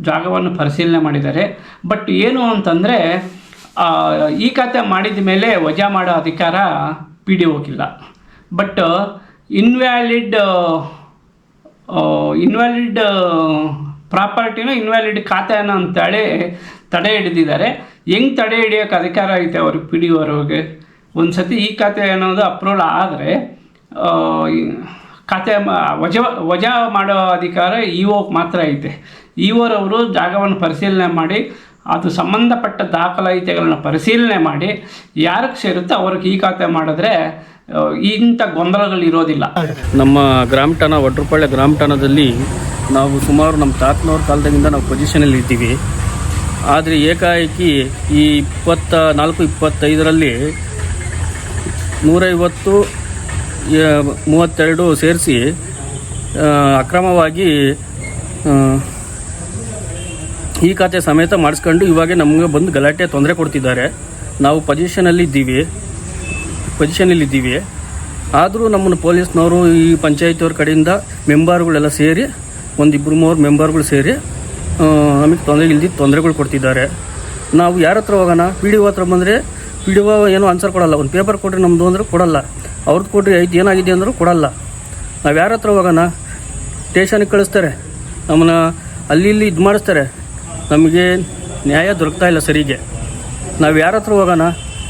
A: ಜಾಗವನ್ನು ಪರಿಶೀಲನೆ ಮಾಡಿದ್ದಾರೆ. ಬಟ್ ಏನು ಅಂತಂದರೆ ಈ ಕತೆ ಮಾಡಿದ ಮೇಲೆ ವಜಾ ಮಾಡೋ ಅಧಿಕಾರ ಪಿ ಡಿ ಒಗಿಲ್ಲ ಬಟ್ ಇನ್ವ್ಯಾಲಿಡ್ ಇನ್ವ್ಯಾಲಿಡ್ ಪ್ರಾಪರ್ಟಿನ ಇನ್ವ್ಯಾಲಿಡ್ ಖಾತೆನ ಅಂತೇಳಿ ತಡೆ ಹಿಡಿದಿದ್ದಾರೆ. ಹೆಂಗೆ ತಡೆ ಹಿಡಿಯೋಕ್ಕೆ ಅಧಿಕಾರ ಐತೆ ಅವ್ರಿಗೆ ಪಿ ಡಿ ಅವ್ರಿಗೆ? ಒಂದು ಸತಿ ಈ ಖಾತೆ ಅನ್ನೋದು ಅಪ್ರೂವಲ್ ಆದರೆ ಖಾತೆ ವಜಾ ವಜಾ ಮಾಡೋ ಅಧಿಕಾರ ಇ ಓಗೆ ಮಾತ್ರ ಐತೆ. ಇ ಓರವರು ಜಾಗವನ್ನು ಪರಿಶೀಲನೆ ಮಾಡಿ, ಅದು ಸಂಬಂಧಪಟ್ಟ ದಾಖಲಾತಿಗಳನ್ನ ಪರಿಶೀಲನೆ ಮಾಡಿ ಯಾರಿಗೆ ಸೇರುತ್ತೋ ಅವ್ರಿಗೆ ಈ ಖಾತೆ ಮಾಡಿದ್ರೆ ಇಂಥ ಗೊಂದಲಗಳು ಇರೋದಿಲ್ಲ.
I: ನಮ್ಮ ಗ್ರಾಮ ಠಾಣ ವಡ್ರಪಾಳ್ಯ ಗ್ರಾಮ ಠಾಣದಲ್ಲಿ ನಾವು ಸುಮಾರು ನಮ್ಮ ತಾತನವ್ರ ಕಾಲದಾಗಿಂದ ನಾವು ಪೊಸಿಷನಲ್ಲಿ ಇದ್ದೀವಿ. ಆದರೆ ಏಕಾಏಕಿ ಈ ಇಪ್ಪತ್ತ ನಾಲ್ಕು, ಇಪ್ಪತ್ತೈದರಲ್ಲಿ ನೂರೈವತ್ತು ಮೂವತ್ತೆರಡು ಸೇರಿಸಿ ಅಕ್ರಮವಾಗಿ ಈ ಖಾತೆ ಸಮೇತ ಮಾಡಿಸ್ಕೊಂಡು ಇವಾಗ ನಮಗೆ ಬಂದು ಗಲಾಟೆ, ತೊಂದರೆ ಕೊಡ್ತಿದ್ದಾರೆ. ನಾವು ಪೊಸಿಷನಲ್ಲಿ ಇದ್ದೀವಿ ಪೊಸಿಷನಲ್ಲಿ ಇದ್ದೀವಿ. ಆದರೂ ನಮ್ಮನ್ನು ಪೊಲೀಸ್ನವರು ಈ ಪಂಚಾಯತಿಯವ್ರ ಕಡೆಯಿಂದ ಮೆಂಬರ್ಗಳೆಲ್ಲ ಸೇರಿ ಒಂದಿಬ್ಬರು ಮೂವರು ಮೆಂಬರ್ಗಳು ಸೇರಿ ನಮಗೆ ತೊಂದರೆ ಇಲ್ದಿ ತೊಂದರೆಗಳು ಕೊಡ್ತಿದ್ದಾರೆ. ನಾವು ಯಾರ ಹತ್ರ ಹೋಗೋಣ? ಪಿ ಡಿ ಒ ಹತ್ರ ಬಂದರೆ ಪಿ ಡಿ ಒ ಏನೂ ಆನ್ಸರ್ ಕೊಡಲ್ಲ. ಒಂದು ಪೇಪರ್ ಕೊಟ್ಟರೆ ನಮ್ಮದು ಅಂದರೆ ಕೊಡಲ್ಲ. ಅವ್ರದ್ದು ಕೊಟ್ಟರೆ ಐದು ಏನಾಗಿದೆ ಅಂದರೂ ಕೊಡಲ್ಲ. ನಾವು ಯಾರ ಹತ್ರ ಹೋಗೋಣ? ಸ್ಟೇಷನಿಗೆ ಕಳಿಸ್ತಾರೆ. ನಮ್ಮನ್ನ ಅಲ್ಲಿ ಇಲ್ಲಿ ಇದು ಮಾಡಿಸ್ತಾರೆ. ನಮಗೆ ನ್ಯಾಯ ದೊರಕ್ತಾ ಇಲ್ಲ ಸರಿಗೆ. ನಾವು ಯಾರ ಹತ್ರ ಹೋಗೋಣ?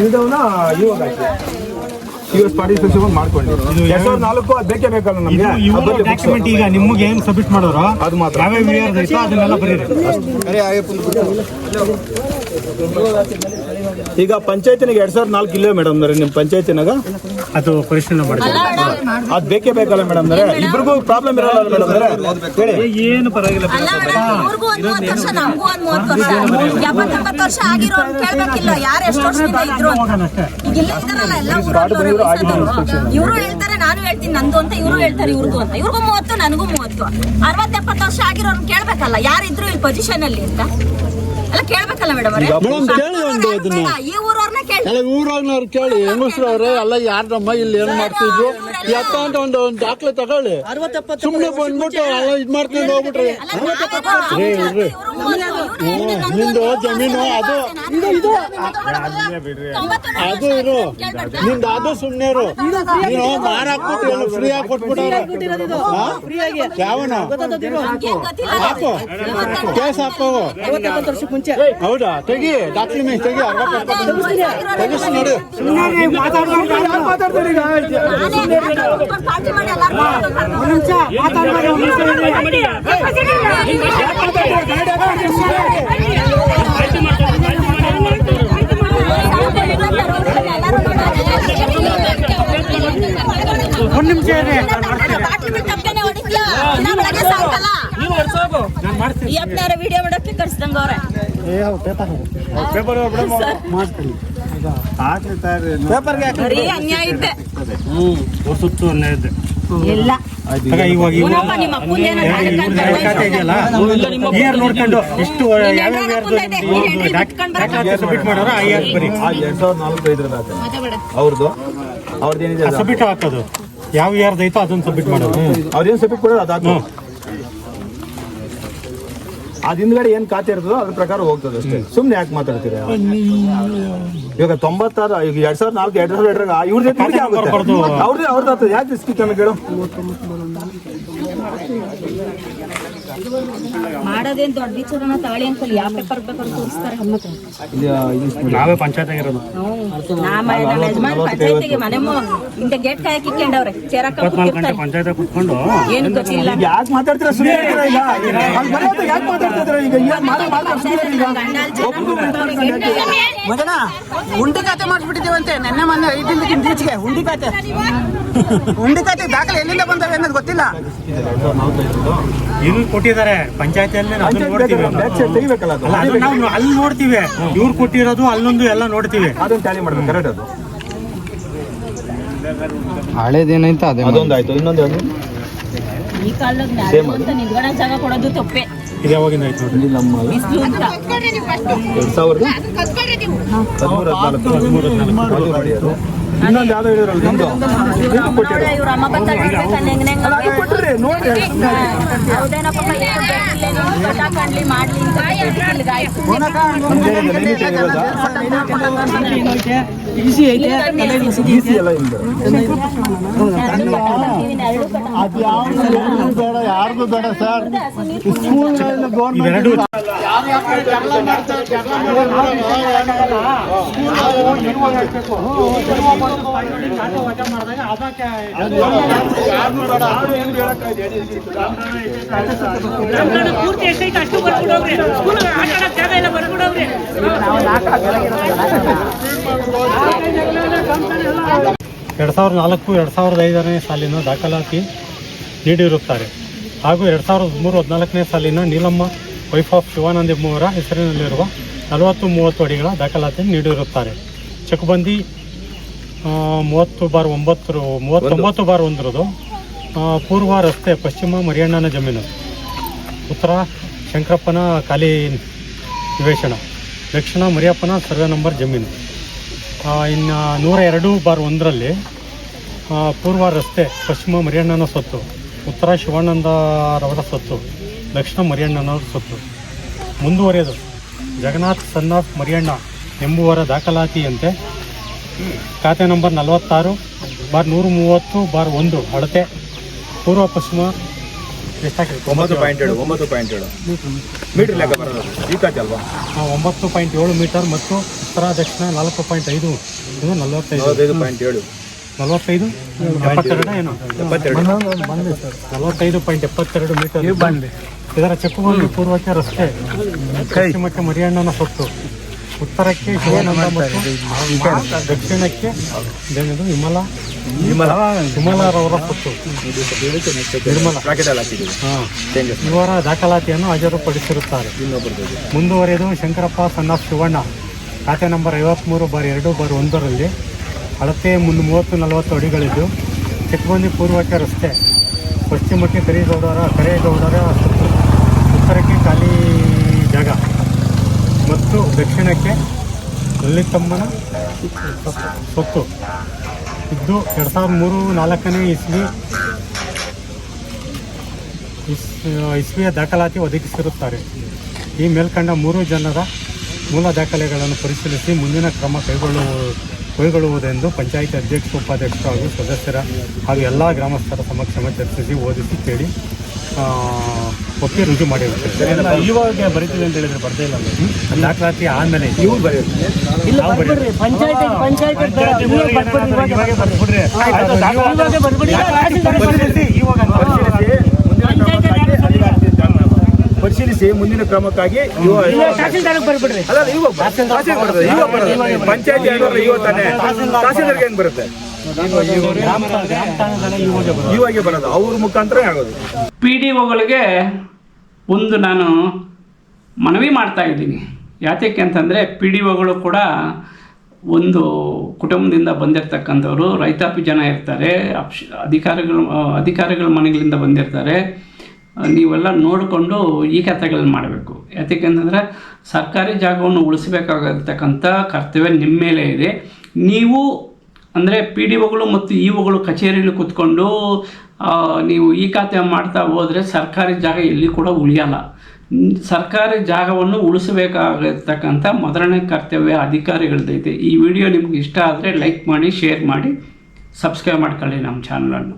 E: ಇವಾಗ ಇವಾಗ ಪಾರ್ಟಿಸಿಪೇಷನ್ ಮಾಡ್ಕೊಂಡು ಎರಡ್ ಸಾವಿರದ ನಾಲ್ಕು ಅದು ಬೇಕೇ ಬೇಕಲ್ಲ ನಮಗೆ
B: ಡಾಕ್ಯುಮೆಂಟ್ ಈಗ ನಿಮ್ಗೆ ಏನು ಸಬ್ಮಿಟ್ ಮಾಡೋರು
E: ಅದು ಮಾತ್ರ
B: ಯಾವ್ಯಾವ ಅದನ್ನೆಲ್ಲ ಬರೀರಿ
E: ಈಗ ಪಂಚಾಯತಿನಾಗ ಎರಡ್ ಸಾವಿರದ ನಾಲ್ಕು ಇಲ್ಲ ಮೇಡಮ್ ನಿಮ್ ಪಂಚಾಯತಿನಾಗ?
B: ಅದು ಪರಿಶೀಲನೆ ಮಾಡಿ
E: ಅದ್ ಬೇಕೇ ಬೇಕಲ್ಲ ಮೇಡಮ್ ಇಬ್ರಿಗೂ ಪ್ರಾಬ್ಲಮ್ ಇರಲ್ಲ ಮೇಡಮ್ ಹೇಳಿ.
B: ಏನು ಪರವಾಗಿಲ್ಲ
J: ಇವರು ಹೇಳ್ತಾರೆ ನಾನು ಹೇಳ್ತೀನಿ ನಂದು ಅಂತ ಇವರು ಹೇಳ್ತಾರೆ ಇವ್ರಿಗೂ ಅಂತ. ಇವ್ರಿಗೂ ಮೂವತ್ತು ನನಗೂ ಮೂವತ್ತು. ಅರವತ್ತೆಪ್ಪತ್ತು ವರ್ಷ ಆಗಿರೋ ಕೇಳ್ಬೇಕಲ್ಲ ಯಾರಿದ್ರು ಇಲ್ಲಿ ಪೊಸಿಷನ್ ಅಲ್ಲಿ ಅಂತ. ಕೇಳ್ಬೇಕಲ್ಲ ಮೇಡಮ್ ಈ ಊರವ್ರನ್ನ ಕೇಳಿ.
K: ಊರಾಗ್ನವ್ರು ಕೇಳಿ ಹೆಂಗಸ್ರವ್ರೆ ಎಲ್ಲ ಯಾರ್ದಮ್ಮ ಇಲ್ಲಿ ಏನ್ ಮಾಡ್ತಿದ್ರು ಎತ್ತ ಅಂತ ಒಂದು ಒಂದು ದಾಖಲೆ ತಗೊಳ್ಳಿ. ಸುಮ್ಮನೆ ಬಂದ್ಬಿಟ್ಟು ಎಲ್ಲ ಇದ್ ಮಾಡ್ಕೊಂಡು ಹೋಗ್ಬಿಟ್ರಿ. ನಿಂದು ಜಮೀನು ಅದು ಅದು ಇರು. ನಿಂದ ಅದು ಸುಮ್ನೆ ಇರು ನೀನು ಏನು ಫ್ರೀ ಆಗಿ ಕೊಟ್ಬಿಟ್ಟು ಯಾವನ? ಹಾಕು. ಕೇಸ್ ಹಾಕೋ. ಹೌದಾ ತೆಗಿ ಡಾಕ್ಯುಮೆಂಟ್ ತೆಗಿ ತೆಗಿಸ್ ನೋಡಿ
B: ಒಂದ್ ನಿಮಿಷ
J: ಯಪ್ನಾರ ವಿಡಿಯೋ ಮಾಡಕ್ಕೆ ಕರ್ಸ್ದಂಗ ಅವ್ರೆ. ಬರೀ ಅನ್ಯಾಯ ಇದ್ದೆ
B: ಸುತ್ತು
J: ಇಲ್ಲ.
B: ಇವಾಗ ಇಯರ್ ನೋಡ್ಕೊಂಡು ಎಷ್ಟು ಸಬ್ಮಿಟ್ ಮಾಡೋರು ಆ ಇಯರ್ ಬರೀ?
E: ಎರಡ್ ಸಾವಿರದ ಅವ್ರದ್ದು ಅವ್ರದ್ದು ಏನಿದೆ
B: ಸಬ್ಮಿಟ್ ಹಾಕೋದು. ಯಾವ ಇಯರ್ದು ಐತೋ ಅದನ್ನ ಸಬ್ಮಿಟ್ ಮಾಡೋದು.
E: ಅವ್ರೇನು ಸಬ್ಮಿಟ್ ಕೊಡೋದು ಅದಾಕು ಅದ್ ಹಿಂದ್ಗಡೆ ಏನ್ ಖಾತೆ ಇರ್ತದೋ ಅದ್ರ ಪ್ರಕಾರ ಹೋಗ್ತದೆ ಅಷ್ಟೇ. ಸುಮ್ನೆ ಯಾಕೆ ಮಾತಾಡ್ತೀರ? ಇವಾಗ ತೊಂಬತ್ತಾರು ಈಗ ಎರಡ್ ಸಾವಿರದ ನಾಲ್ಕು ಎರಡ್ ಸಾವಿರದ ಎರಡರಾಗ ಇವ್ರ ಜೊತೆ ಇವ್ರಿಗೆ ಆಗುತ್ತೆ.
B: ಬರ್ಬಾರ್ದು.
E: ಅವ್ರದ್ದು ಅವ್ರದ್ದು ಯಾಕೆ ರಿಸ್ಕ್ ನಮಗೆ ಹೇಳು
J: ಮಾಡೋದೇನ್ ದೊಡ್ಡ ವಿಚಾರನ ತಾಳಿ ಅಂಕಲ್ ಯಾವ ಪೇಪರ್ ಬೇಕಾದ್ರೂ ತೋರಿಸ್ತಾರೆ
B: ನಾವೇ ಪಂಚಾಯತ್ ಆಗಿರೋದು.
J: ನಮ್ಮ ನಮ್ಮ ಯಜಮಾನ್ ಪಂಚಾಯತಿಗೆ ಮನೆ ಇಂತ ಇಂದ ಗೇಟ್ ಕಾಯಕ್ ಇಕ್ಕೊಂಡವ್ರೆ
B: ಗಂಟೆ ಪಂಚಾಯತ್ ಕುತ್ಕೊಂಡು
J: ಏನು ಗೊತ್ತಿಲ್ಲ.
E: ಈಗ ಯಾಕೆ ಮಾತಾಡ್ತೀರಾ?
K: ಮಗನ ಉಂಡಿ ಖಾತೆ ಮಾಡಿಸ್ಬಿಟ್ಟಿದ್ದೇವಂತೆ. ನೆನ್ನೆ ಮೊನ್ನೆ ಐದಿನಕ್ಕಿಂತ ಈಚೆಗೆ ಹುಂಡಿ ಖಾತೆ. ಹುಂಡಿ ಖಾತೆ ದಾಖಲೆ ಎಲ್ಲಿಂದ ಬಂದವೆ ಅನ್ನೋದು ಗೊತ್ತಿಲ್ಲ.
B: ಇಲ್ಲಿ ಕೊಟ್ಟಿದ್ದಾರೆ. ಪಂಚಾಯತಿಯಲ್ಲಿ ಅದನ್ನ ನೋಡ್ತೀವಿ.
E: ಬೇಕಾದ್ರೆ ತೆಗಿಬೇಕಲ್ಲ ಅದು?
B: ನಾವು ಅಲ್ಲಿ ನೋಡ್ತೀವಿ. ಇವ್ರು ಕೊಟ್ಟಿರೋದು ಅಲ್ಲೊಂದು ಎಲ್ಲ ನೋಡ್ತೀವಿ.
E: ಅದನ್ನ ಟ್ಯಾಲಿ ಮಾಡ್ಬೇಕು ಕರೆಕ್ಟ್ ಅದು.
K: ಹಳೇದೇನೈತ ಅದೇ
E: ಅದೊಂದು ಆಯ್ತು ಇನ್ನೊಂದು ಅದು
J: ಈ ಕಾಲದಾಗ ನ್ಯಾಯ ಅಂತ ನಿಂತ್ಕೊಳಕ್ ಜಾಗ ಕೊಡೋದು ತಪ್ಪೆ.
B: ಇದು ಯಾವಾಗಿಂದ ಆಯ್ತು ನೋಡ್ರಿ?
E: ನಮ್ಮ
J: ಬಿಸಿಲು ಅಂತ.
E: ಎರಡ್ ಸಾವಿರದ ಹದಿಮೂರು ಹದಿನಾಲ್ಕು. ಹದಿಮೂರು ಹದಿನಾಲ್ಕು. ಇನ್ನೊಂದು ಯಾವ್ದೋ ಹೇಳಿದ್ರಲ್ಲ ನಿಮ್ದು
J: ನೋಡ ಕೊಟ್ಟಿರಿ ಅಮ್ಮ ಬಂದ
E: ಕೊಟ್ರಿ ನೋಡ್ರಿ
H: ಈಸಿ ಐತೆ
E: ಈಸಿ ಎಲ್ಲ
K: ಅದು ಯಾವ್ದು ಬೇಡ ಯಾರ್ದು ಬೇಡ ಸರ್ ಸ್ಕೂಲ್ಗಳಲ್ಲಿ ಗೌರ್ಮೆಂಟ್
B: ಎರಡು ಸಾವಿರದ ನಾಲ್ಕು, ಎರಡು ಸಾವಿರದ ಐದನೇ ಸಾಲಿನ ದಾಖಲಾತಿ ನೀಡಿರುತ್ತಾರೆ. ಹಾಗೂ ಎರಡು ಸಾವಿರದ ಮೂರು, ಹದಿನಾಲ್ಕನೇ ಸಾಲಿನ ನೀಲಮ್ಮ ವೈಫ್ ಆಫ್ ಶಿವಾನಂದ ಎಂಬುವರ ಹೆಸರಿನಲ್ಲಿರುವ ನಲವತ್ತು, ಮೂವತ್ತು ಅಡಿಗಳ ದಾಖಲಾತಿ ನೀಡಿರುತ್ತಾರೆ. ಚಕಬಂದಿ ಮೂವತ್ತು ಬಾರ್ ಒಂಬತ್ತು ಮೂವತ್ತೊಂಬತ್ತು ಬಾರ್ ಒಂದರದು ಪೂರ್ವ ರಸ್ತೆ ಪಶ್ಚಿಮ ಮರಿಯಣ್ಣನ ಜಮೀನು. ಉತ್ತರ ಶಂಕರಪ್ಪನ ಖಾಲಿ ನಿವೇಶನ. ದಕ್ಷಿಣ ಮರಿಯಪ್ಪನ ಸರ್ವೆ ನಂಬರ್ ಜಮೀನು. ಇನ್ನು ನೂರ ಎರಡು ಬಾರ್ ಒಂದರಲ್ಲಿ ಪೂರ್ವ ರಸ್ತೆ ಪಶ್ಚಿಮ ಮರಿಯಣ್ಣನ ಸೊತ್ತು, ಉತ್ತರ ಶಿವಾನಂದರವರ ಸೊತ್ತು, ದಕ್ಷಿಣ ಮರಿಯಣ್ಣನವರ ಸೊತ್ತು. ಮುಂದುವರೆದು ಜಗನ್ನಾಥ್ ಸನ್ ಆಫ್ ಮರಿಯಣ್ಣ ಎಂಬುವರ ದಾಖಲಾತಿಯಂತೆ ಖಾತೆ ನಂಬರ್ ನಲವತ್ತಾರು ಬಾರ್ ನೂರ ಮೂವತ್ತು ಬಾರ್ ಒಂದು ಅಳತೆ. ಪೂರ್ವ ಪಶ್ಚಿಮ
E: ಒಂಬತ್ತು ಪಾಯಿಂಟ್ ಏಳು ಒಂಬತ್ತು ಪಾಯಿಂಟ್ ಏಳು. ಮೀಟರ್ ಲೆಕ್ಕ ಬರೋದು ಅಲ್ವಾ?
B: ಒಂಬತ್ತು ಪಾಯಿಂಟ್ ಏಳು ಮೀಟರ್ ಮತ್ತು ಉತ್ತರ ದಕ್ಷಿಣ ನಾಲ್ಕು ಪಾಯಿಂಟ್ ಐದು. ಇದು ನಲವತ್ತೈದು.
E: ಪಾಯಿಂಟ್ ಏಳು.
B: ನಲವತ್ತೈದು? ಎಪ್ಪತ್ತೆರಡು ಏನು?
E: ಎಪ್ಪತ್ತೆರಡು.
B: ನಲವತ್ತೈದು ಪಾಯಿಂಟ್ ಎಪ್ಪತ್ತೆರಡು ಮೀಟರ್. ಇದರ ಚಕ್ಕುಬಂದಿ ಪೂರ್ವಕ್ಕೆ ರಸ್ತೆ. ಪಶ್ಚಿಮಕ್ಕೆ ಮರಿಯಣ್ಣನ ಸ್ವತ್ತು ಉತ್ತರಕ್ಕೆ ಶಿವಾನಂದ ಮತ್ತು ದಕ್ಷಿಣಕ್ಕೆ ಇದೇನಿದು ವಿಮಲ.
E: ವಿಮಲ.
B: ವಿಮಲರವರ ಸ್ವತ್ತು ನಿರ್ಮಲ. ಇವರ ದಾಖಲಾತಿಯನ್ನು ಹಾಜರುಪಡಿಸಿರುತ್ತಾರೆ. ಮುಂದುವರೆದು ಶಂಕರಪ್ಪ ಸಣ್ಣ ಶಿವಣ್ಣ. ಖಾತೆ ನಂಬರ್ ಐವತ್ತ್ಮೂರು ಬಾರ್ ಎರಡು ಬಾರ್ ಒಂದರಲ್ಲಿ ಅಳತೆ ಮುನ್ನ ಮೂವತ್ತು ನಲವತ್ತು ಅಡಿಗಳಿದ್ದು ಚಿಕ್ಕಬಂದಿ ಪೂರ್ವಕ್ಕೆ ರಸ್ತೆ. ಪಶ್ಚಿಮಕ್ಕೆ ಕರಿಗೌಡರ ಕರೇಗೌಡರ ಸ್ವತ್ತು ಉತ್ತರಕ್ಕೆ ಖಾಲಿ ಜಾಗ ಮತ್ತು ದಕ್ಷಿಣಕ್ಕೆ ಲಲಿತಮ್ಮನ ಸೊತ್ತು. ಇದ್ದು ಎರಡು ಸಾವಿರದ ಮೂರು ನಾಲ್ಕನೇ ಇಸ್ವಿ. ಇಸ್, ಇಸ್ವಿಯ ದಾಖಲಾತಿ ಒದಗಿಸಿರುತ್ತಾರೆ. ಈ ಮೇಲ್ಕಂಡ ಮೂರು ಜನರ ಮೂಲ ದಾಖಲೆಗಳನ್ನು ಪರಿಶೀಲಿಸಿ ಮುಂದಿನ ಕ್ರಮ ಕೈಗೊಳ್ಳುವ, ಕೈಗೊಳ್ಳುವುದೆಂದು ಪಂಚಾಯಿತಿ ಅಧ್ಯಕ್ಷ ಉಪಾಧ್ಯಕ್ಷರು ಹಾಗೂ ಸದಸ್ಯರ ಹಾಗೂ ಎಲ್ಲ ಗ್ರಾಮಸ್ಥರ ಸಮಕ್ಷಮ ಚರ್ಚಿಸಿ ಓದಿಸಿ ಕೇಳಿ. ಒಪ್ಪಿ ರುಜು ಮಾಡಿರುತ್ತೆ. ಇವಾಗ ಬರೀತೀವಿ ಅಂತ ಹೇಳಿದ್ರೆ ಬರ್ತಾ ಇಲ್ಲ ನಾಲ್ಕು ದಾಖಲಾತಿ ಆದಮೇಲೆ ಇವು
H: ಬರೆಯೋದು
B: ಇವಾಗ.
E: ಪರಿಶೀಲಿಸಿ ಮುಂದಿನ ಕ್ರಮಕ್ಕಾಗಿ. ಪಂಚಾಯತಿ ತಾನೇ. ತಹಸೀಲ್ದಾರ್ಗೆ ಹೆಂಗ್ ಬರುತ್ತೆ?
B: ಇವಾಗೆ ಬರೋದು.
E: ಅವ್ರ ಮುಖಾಂತರ ಆಗೋದು.
A: ಪಿ ಡಿ ಒಗಳಿಗೆ ಒಂದು ನಾನು ಮನವಿ ಮಾಡ್ತಾ ಇದ್ದೀನಿ. ಯಾತಕ್ಕೆ ಅಂತಂದರೆ ಪಿ ಡಿ ಒಗಳು ಕೂಡ ಒಂದು ಕುಟುಂಬದಿಂದ ಬಂದಿರತಕ್ಕಂಥವ್ರು ರೈತಾಪಿ ಜನ ಇರ್ತಾರೆ ಅಪ್ಶ ಅಧಿಕಾರಿಗಳು ಅಧಿಕಾರಿಗಳ ಮನೆಗಳಿಂದ ಬಂದಿರ್ತಾರೆ. ನೀವೆಲ್ಲ ನೋಡಿಕೊಂಡು ಈ ಕಥೆಗಳನ್ನ ಮಾಡಬೇಕು. ಯಾಕೆಂತಂದರೆ ಸರ್ಕಾರಿ ಜಾಗವನ್ನು ಉಳಿಸಬೇಕಾಗಿರ್ತಕ್ಕಂಥ ಕರ್ತವ್ಯ ನಿಮ್ಮ ಮೇಲೆ ಇದೆ. ನೀವು ಅಂದರೆ ಪಿ ಡಿ ಒಗಳು ಮತ್ತು ಇ ಒಗಳು ಕಚೇರಿಯಲ್ಲಿ ಕೂತ್ಕೊಂಡು ನೀವು ಈ ಖಾತೆ ಮಾಡ್ತಾ ಹೋದರೆ ಸರ್ಕಾರಿ ಜಾಗ ಎಲ್ಲಿ ಕೂಡ ಉಳಿಯಲ್ಲ. ಸರ್ಕಾರಿ ಜಾಗವನ್ನು ಉಳಿಸಬೇಕಾಗಿರ್ತಕ್ಕಂಥ ಮೊದಲನೇ ಕರ್ತವ್ಯ ಅಧಿಕಾರಿಗಳದೈತೆ ಈ ವಿಡಿಯೋ ನಿಮ್ಗೆ ಇಷ್ಟ ಆದರೆ ಲೈಕ್ ಮಾಡಿ, ಶೇರ್ ಮಾಡಿ, ಸಬ್ಸ್ಕ್ರೈಬ್ ಮಾಡ್ಕೊಳ್ಳಿ ನಮ್ಮ ಚಾನಲನ್ನು.